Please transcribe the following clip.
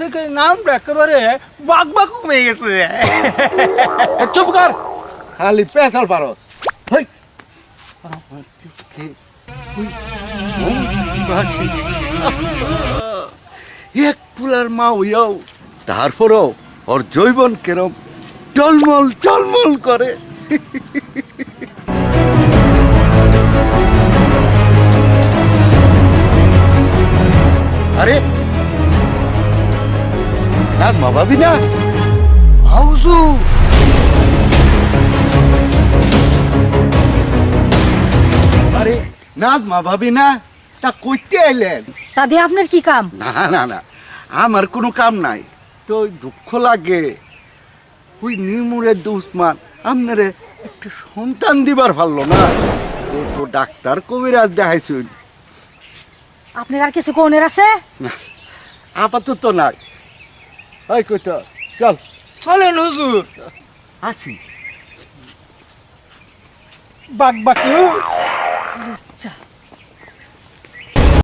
থেকে নামটা একেবারে বাঘ বাঘ কমে গেছে। এক পুলার তারপরও ওর জৈবন কেরম টলমল টলমল করে। আরে। তার মা ভাবি না? হাউজু আরে নাজ মা ভাবি না? তা কইতে আইলেন তা দিয়ে আপনার কি কাম? না না না আমার কোনো কাম নাই। তো দুঃখ লাগে। ওই নির্মূরের দুষ্মান আপনারে একটা সন্তান দিবার পারল না। ও ডাক্তার কবিরাজ দেখাইছুন। আপনার আর কিছু কোনের আছে? না আপাতত নাই। ওই কইতো চল। চলেন হুজুর। আসি। বাঘ বাঘ